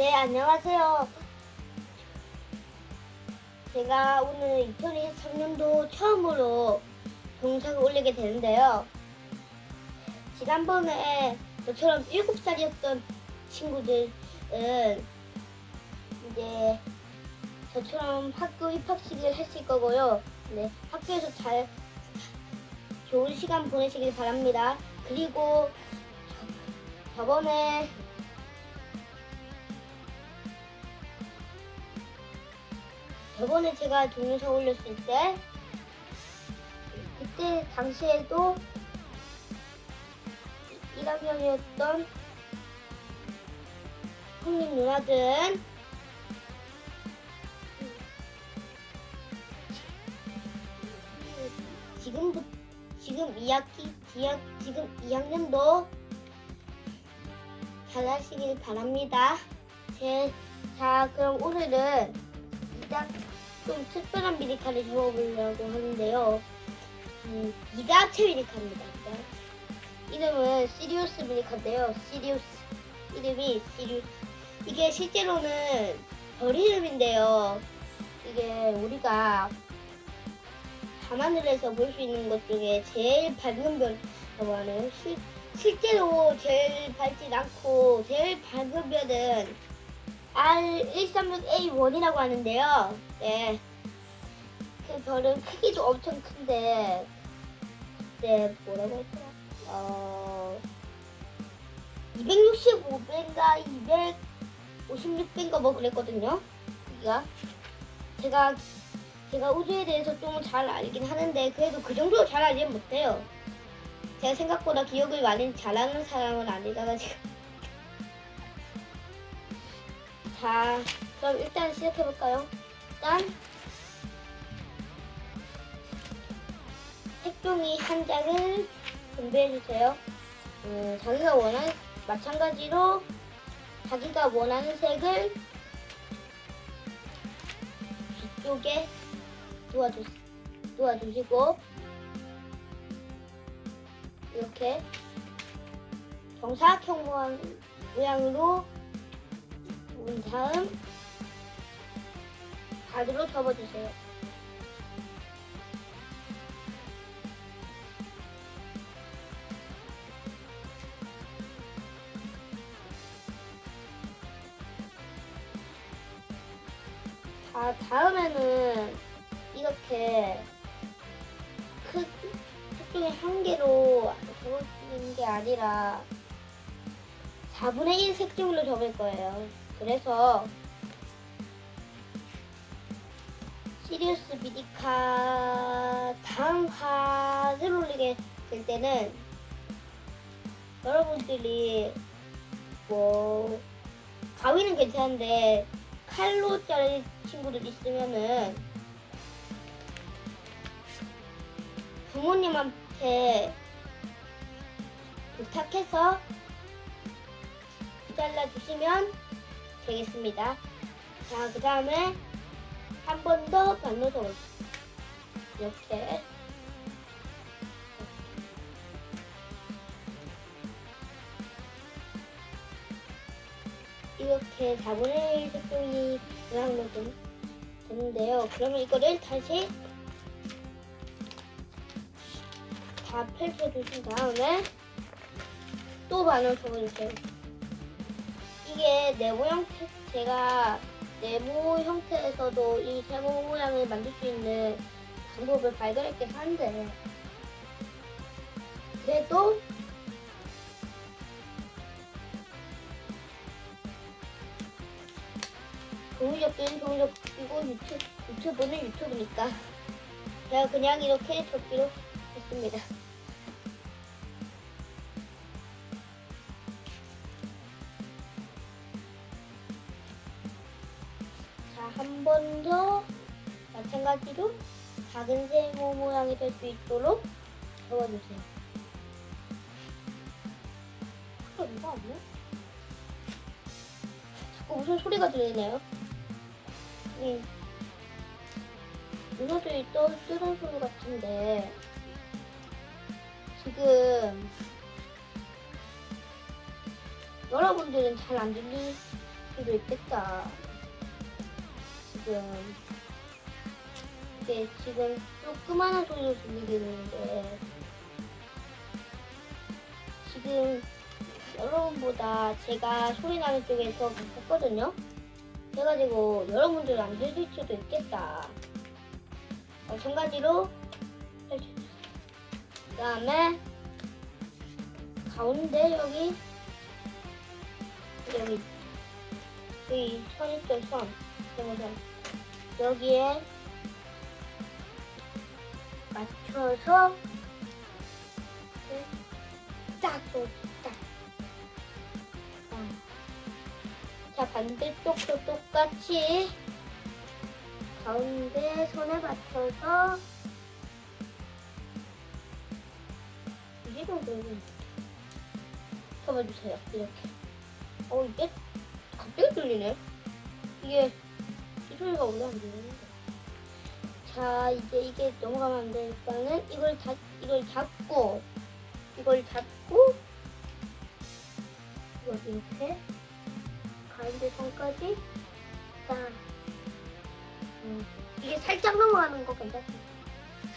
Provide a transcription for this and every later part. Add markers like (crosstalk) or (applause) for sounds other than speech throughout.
네, 안녕하세요. 제가 오늘 2023년도 처음으로 동영상을 올리게 되는데요. 지난번에 저처럼 7살이었던 친구들은 이제 저처럼 학교 입학식을 했을 거고요. 네, 학교에서 잘 좋은 시간 보내시길 바랍니다. 그리고 저- 저번에 저번에 제가 동영상 올렸을 때 그때 당시에도 1학년이었던 형님 누나들은 지금부 지금 2학기 지금 2학년도 잘하시길 바랍니다. 제, 자 그럼 오늘은 이자 좀 특별한 미니카를 적어보려고 하는데요. 음, 이자체 미니카입니다. 이름은 시리우스 미니카인데요. 시리우스 이름이 시리우스. 이게 실제로는 별 이름인데요. 이게 우리가 밤하늘에서 볼 수 있는 것 중에 제일 밝은 별이라고 하네요. 실, 실제로 제일 밝진 않고 제일 밝은 별은 R136A1이라고 하는데요. 네. 그 별은 크기도 엄청 큰데, 네, 뭐라고 했더라? 어, 265배인가 256배인가 뭐 그랬거든요. 크기가. 제가, 제가 우주에 대해서 좀 잘 알긴 하는데, 그래도 그 정도로 잘 알지는 못해요. 제가 생각보다 기억을 많이 잘하는 사람은 아니라가지고. 자, 그럼 일단 시작해볼까요? 일단, 색종이 한 장을 준비해주세요. 음, 자기가 원하는, 마찬가지로 자기가 원하는 색을 뒤쪽에 놓아주, 놓아주시고, 이렇게 정사각형 모양, 모양으로 온 다음 가드로 접어주세요. 자, 다음에는 이렇게 크, 색종이 한 개로 접어주는 게 아니라 4분의 1 색종이로 접을 거예요. 그래서 시리우스 미디카 다음 화를 올리게 될 때는 여러분들이 뭐 가위는 괜찮은데 칼로 자를 친구들 있으면은 부모님한테 부탁해서 잘라주시면 되겠습니다. 자, 그 다음에 한 번 더 반로석을 이렇게 이렇게 4분의 1 색종이 모양으로 좀 되는데요. 그러면 이거를 다시 다 펼쳐주신 다음에 또 반을 접어주세요. 이게 네모 형태 제가 네모 형태에서도 이 세모 모양을 만들 수 있는 방법을 발견했긴 한데 그래도 종이접기는 종이접기고 유튜, 유튜브는 유튜브니까 제가 그냥 이렇게 접기로 했습니다. 마찬가지로 작은 세모 모양이 될 수 있도록 접어주세요. 아, 이거 아니야? 자꾸 무슨 소리가 들리네요. 응. 누나들이 떠드는 소리 같은데 지금 여러분들은 잘 안 들릴 수 수도 있겠다. 지금 이게 지금 조그마한 소리로 들리게 되는데 지금 여러분보다 제가 소리 나는 쪽에 더 가깝거든요. 그래가지고 여러분들 안 들릴 수도 있겠다. 마찬가지로. 그 다음에 가운데 여기 여기 여기 선 있죠 선 여기에 맞춰서 또, 딱. 어. 자 반대쪽도 똑같이 가운데 손에 맞춰서 이 정도는 접어주세요 이렇게 어 이게 갑자기 들리네 이게 이 소리가 원래 안 들리는데 자 이제 이게 넘어가면 안 되니까는 이걸 다 이걸 잡고 이걸 잡고 이걸 이렇게 가운데 선까지 딱 음, 이게 살짝 넘어가는 거 괜찮아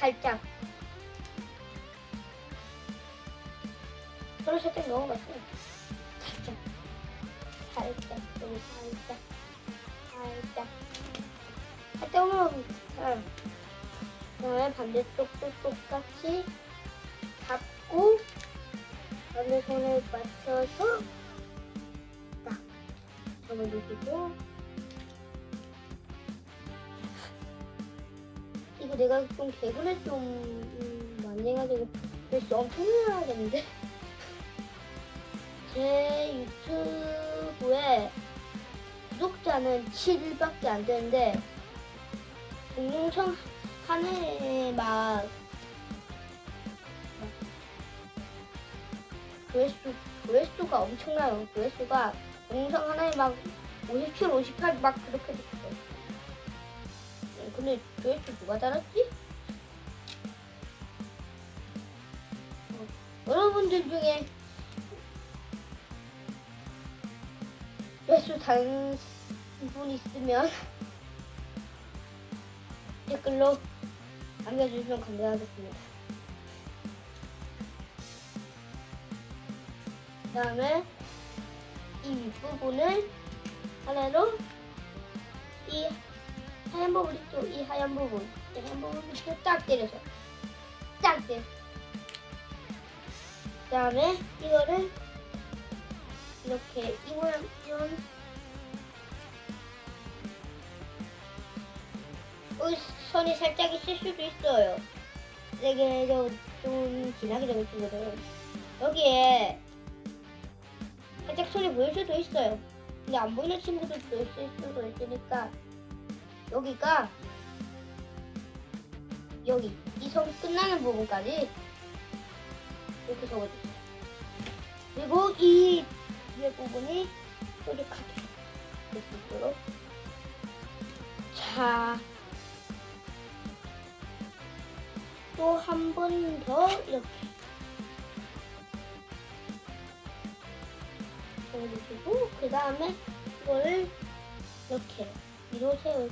살짝. 서로 살짝 넘어갔어요. 살짝. 살짝 여기 살짝. 살짝. 살짝 넘어가면 잘 그다음에 반대쪽도 똑같이 잡고 반대 손을 맞춰서 딱 잡아주시고. 이거 내가 좀 개그를 좀 음, 많이 해가지고 글쎄 엄청 해야겠는데. 제 유튜브에 구독자는 7밖에 안 되는데 한 해에 막 조회수 조회수가 엄청나요. 조회수가 동영상 하나에 막 57, 58 막 그렇게 됐어요. 네, 근데 조회수 누가 달았지? 어, 여러분들 중에 조회수 다른 분 있으면 댓글로 남겨주시면 감사하겠습니다. 그 다음에 이 윗부분을 하나로 이 하얀 부분 있죠? 이 하얀 부분 이 하얀 부분 밑에 딱 때려서 딱 때려 그 다음에 이거를 이렇게 이 모양 이런 선이 살짝 있을 수도 있어요. 되게 좀, 좀 진하게 되는 친구들은 여기에 살짝 손이 보일 수도 있어요. 근데 안 보이는 친구들도 있을 수도 있으니까 여기가 여기 이 선 끝나는 부분까지 이렇게 적어주세요. 그리고 이 위에 부분이 뾰족하게 있도록 자. 또 한 번 더 이렇게 넣어주시고 그 다음에 이거를 이렇게 위로 세워주세요.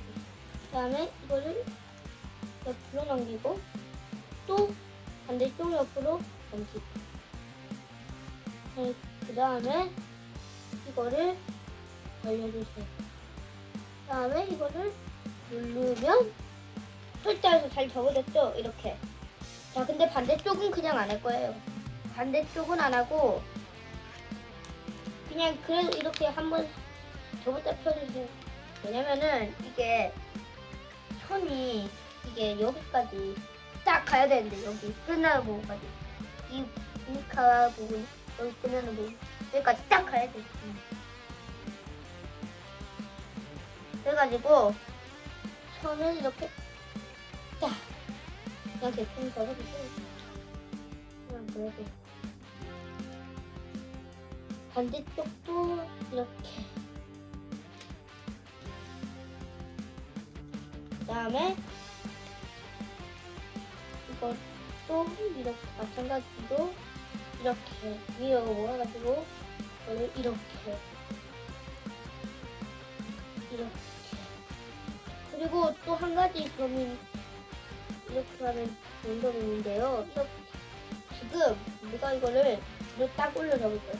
그 다음에 이거를 옆으로 넘기고 또 반대쪽 옆으로 넘기고 그 다음에 이거를 벌려주세요. 그 다음에 이거를 누르면 철자에서 잘 적어졌죠? 이렇게. 자, 근데 반대쪽은 그냥 안 할 거예요. 반대쪽은 안 하고 그냥 그래도 이렇게 한번 저부터 펴주세요. 왜냐면은 이게 손이 이게 여기까지 딱 가야 되는데 여기 끝나는 부분까지 이 미카 부분 여기 끝나는 부분 여기까지 딱 가야 돼. 음. 그래가지고 손을 이렇게 딱 그냥 대충 걸어주세요. 그냥 그래도 반대쪽도 이렇게 그 다음에 이것도 이렇게 마찬가지로 이렇게 위로 모아가지고 이렇게 이렇게. 그리고 또 한 가지 점이 이렇게 점이 있는데요. 이렇게. 지금 누가 이거를 위로 딱 올려 잡을 거예요.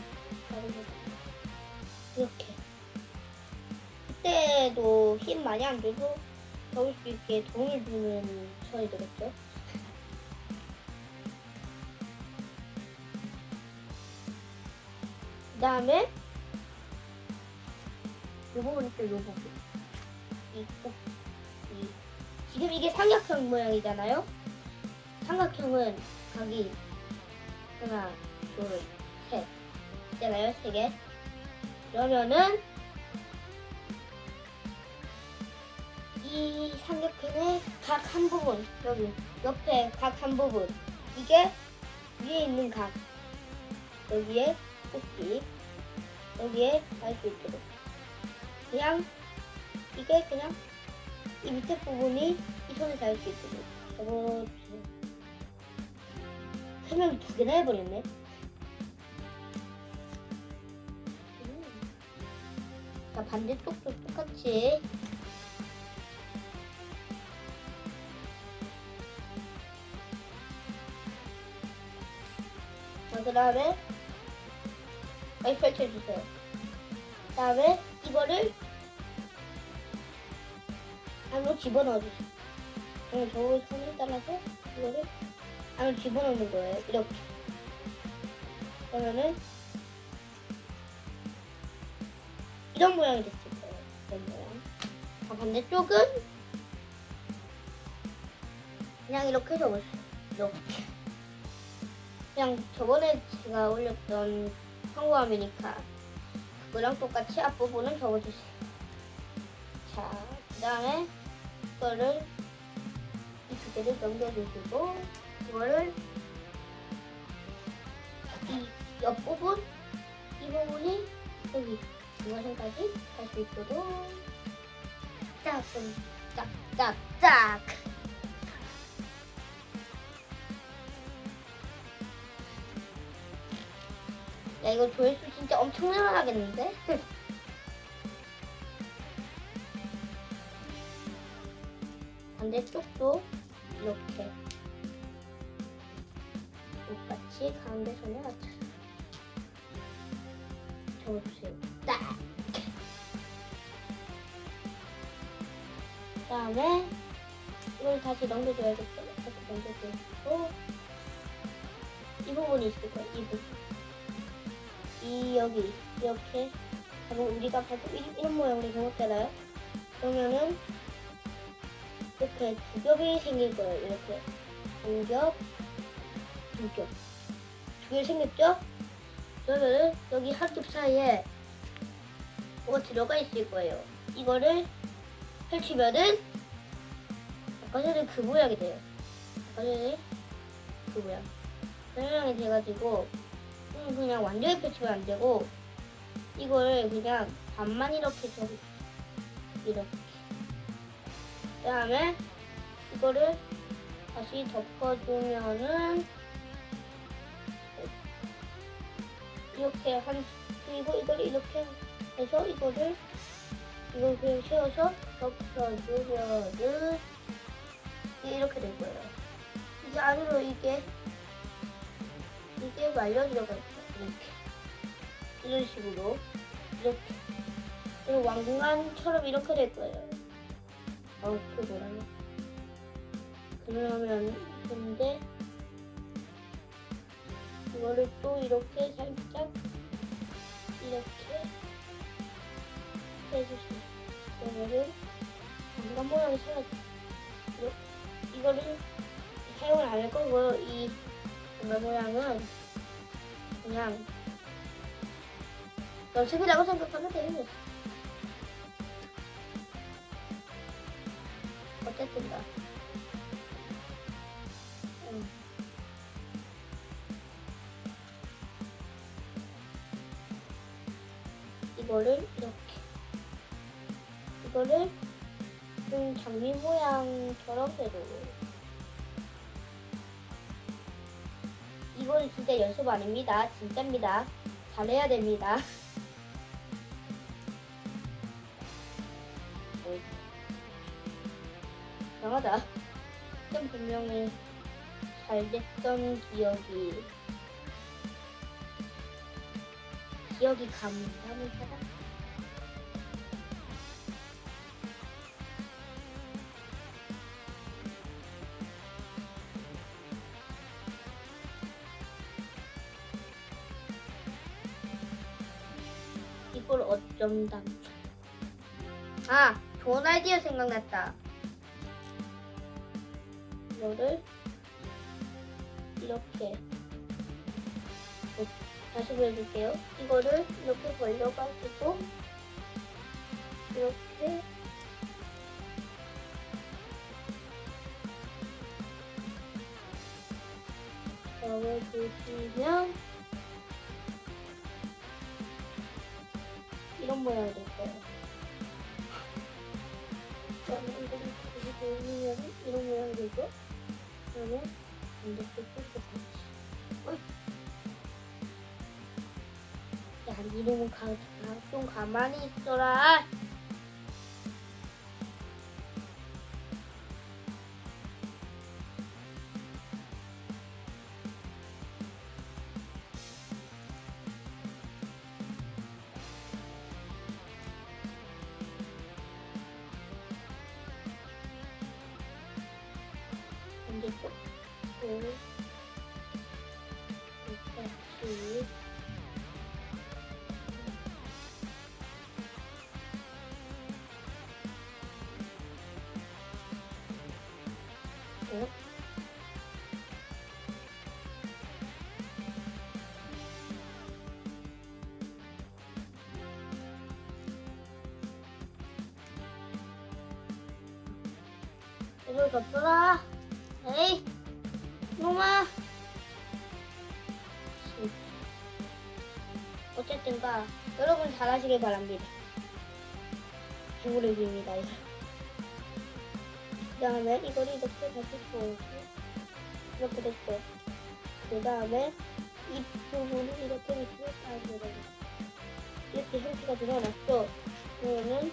이렇게. 그때도 힘 많이 안 줘도 잡을 수 있게 도움을 주는 선이 되겠죠. 그 다음에 요 부분 있죠, 요 부분. 이, 꼭, 이, 지금 이게 삼각형 모양이잖아요. 삼각형은 각이 하나, 둘, 셋 있잖아요, 세 개. 그러면은 이 삼각형의 각 한 부분 여기 옆에 각 한 부분 이게 위에 있는 각 여기에 꼭지 여기에 달수 있도록 그냥 이게 그냥 이 밑에 부분이 이 손에 닿을 수 있도록 접어주세요 설명이 두 개나 해버렸네 음. 자 반대쪽도 똑같이 자, 그 다음에 많이 펼쳐주세요. 그 다음에 이거를 안으로 집어넣어주세요. 그럼 저 손을 따라서 이거를 안으로 집어넣는 거예요. 이렇게. 그러면은 이런 모양이 됐을 거예요. 이런 모양. 자, 반대쪽은 그냥 이렇게 접었어요. 이렇게. 그냥 저번에 제가 올렸던 한국 아메리카 그거랑 똑같이 앞부분은 접어주세요. 자, 그 다음에 이 거를 이 두 개를 넘겨주시고 이거를 이 옆 부분 이 부분이 여기 중간선까지 갈 수 있도록 짝좀 짝짝짝 야 이거 조회수 진짜 엄청 늘어나겠는데? (laughs) 반대쪽도 이렇게 똑같이 가운데 손에 맞춰서 접어주세요. 딱! 그 다음에 이걸 다시 넘겨줘야겠죠? 다시 넘겨주고 이 부분이 있을 거예요. 이 부분. 이 여기 이렇게 하고 우리가 봐도 이- 이런 모양으로 적었잖아요. 그러면은 이렇게 두 겹이 생길 거예요. 이렇게 한 겹, 두 겹. 두 개 생겼죠? 그러면은 여기 한 겹 사이에 뭐가 들어가 있을 거예요. 이거를 펼치면은 아까 전에 그 모양이 돼요. 아까 전에 그 모양. 그 모양이 돼가지고 음, 그냥 완전히 펼치면 안 되고 이걸 그냥 반만 이렇게 좀 이렇게 그 다음에 이거를 다시 덮어주면은 이렇게 한 그리고 이걸 이렇게 해서 이거를 이걸 그냥 세워서 덮어주면은 이렇게 될 거예요. 이제 안으로 이게 이게 말려 들어가 있어. 이렇게. 이런 식으로. 이렇게. 왕관처럼 이렇게 될 거예요. 어우, 그 뭐라냐. 그러면, 근데, 이거를 또 이렇게 살짝, 이렇게 해주세요. 그러면은, 왕관 모양이 사라져. 이거를 사용을 안 할 거고, 이, 정말 모양은 그냥 연습이라고 생각하면 되는 어쨌든 다 음. 이거를 이렇게 이거를 좀 장미 모양처럼 해도 이거는 진짜 연습 아닙니다. 진짜입니다. 잘해야 됩니다. 이상하다. 그땐 분명히 잘 됐던 기억이 기억이 찾아. 이걸 어쩜 담? 아, 좋은 아이디어 생각났다. 이거를 이렇게 어, 다시 보여줄게요. 이거를 이렇게 벌려가지고 이렇게 넣어주시면 이런 모양이 될 거예요. 그다음에 이거를 이런 모양이 되고 그다음에 이렇게 똑똑하지. 어이. 야, 이놈은 가, 가, 좀 가만히 있어라. 네. 이걸 덮어라. 에이, 놈아. 어쨌든가 여러분 잘하시길 바랍니다. 행운을 빕니다. 그 다음에 이걸 이렇게 다시 보고 이렇게 됐고 그 다음에 이 부분을 이렇게 밑으로 따주고 이렇게 형태가 드러났죠. 그러면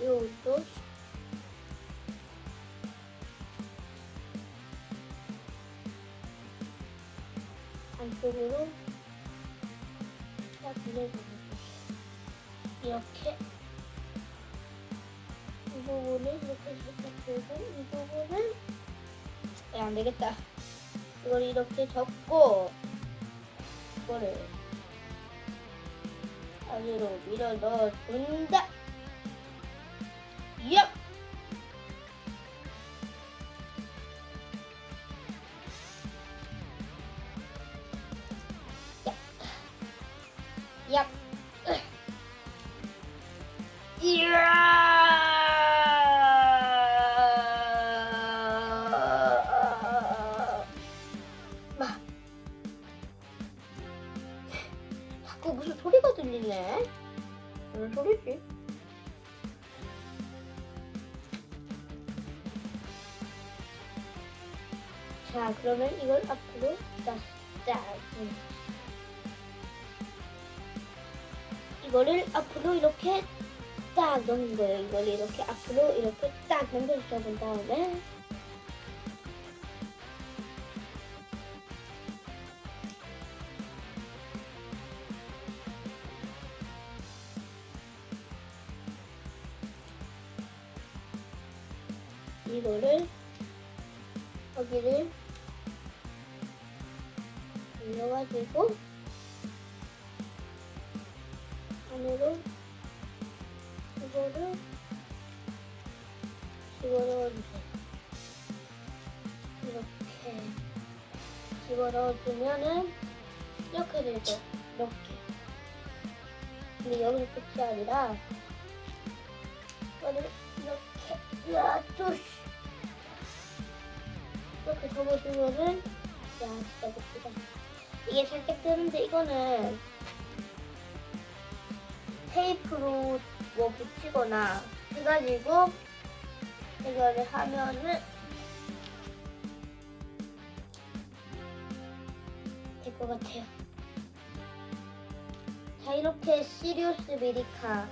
이것도 안쪽으로 딱 밀어주고 이렇게 이 부분을 이렇게 살짝 들고 이 부분을 야, 안 되겠다. 이걸 이렇게 접고 이거를 안으로 밀어 넣어 준다. 얍! 얍. 이야. 자, 그러면 이걸 앞으로 딱, 딱. 음. 이거를 앞으로 이렇게 딱 넣는 거예요. 이걸 이렇게 앞으로 이렇게 딱 넘겨주셔 본 다음에 이거를 여기를 올려가지고 안으로 이거를 집어넣어주세요. 이렇게 집어넣어주면은 이렇게 되죠. 이렇게. 근데 여기서 끝이 아니라 이거를 이렇게 야, 또 씨. 이렇게 접어주면은 야 진짜 멋지다. 이게 살짝 뜨는데 이거는 테이프로 뭐 붙이거나 해가지고 이거를 하면은 될 것 같아요. 자 이렇게 시리우스 미리카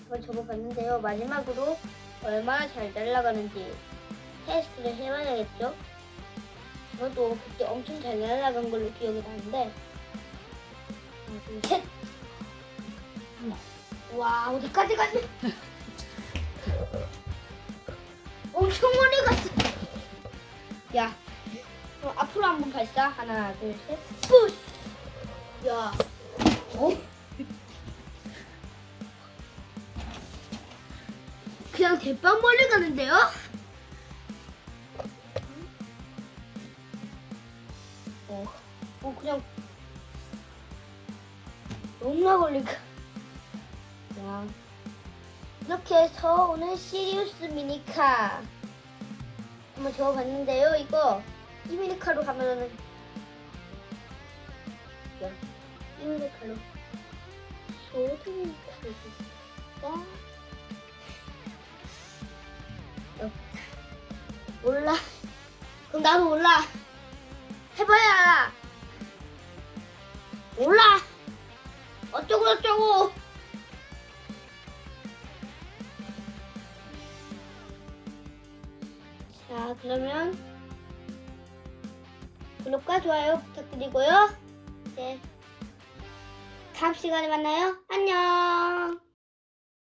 한번 접어봤는데요. 마지막으로 얼마나 잘 날아가는지 테스트를 해봐야겠죠. 저도 그때 엄청 잘 날아간 걸로 기억이 나는데 하나 둘셋 와 어디까지 갔지? (laughs) 엄청 멀리 갔어. 야, 그럼 앞으로 한번 발사. 하나, 둘, 셋. 푸시. 야, 어? 그냥 대빵 멀리 가는데요? 어 그냥 너무나 가. 야. 이렇게 해서 오늘 시리우스 미니카 한번 적어봤는데요. 이거 이 미니카로 하면은 야, 이 미니카로 소드 미니카로 몰라. 그럼 나도 몰라. 해봐야 알아. 몰라. 어쩌고 저쩌고. 자, 그러면 구독과 좋아요 부탁드리고요. 네. 다음 시간에 만나요. 안녕.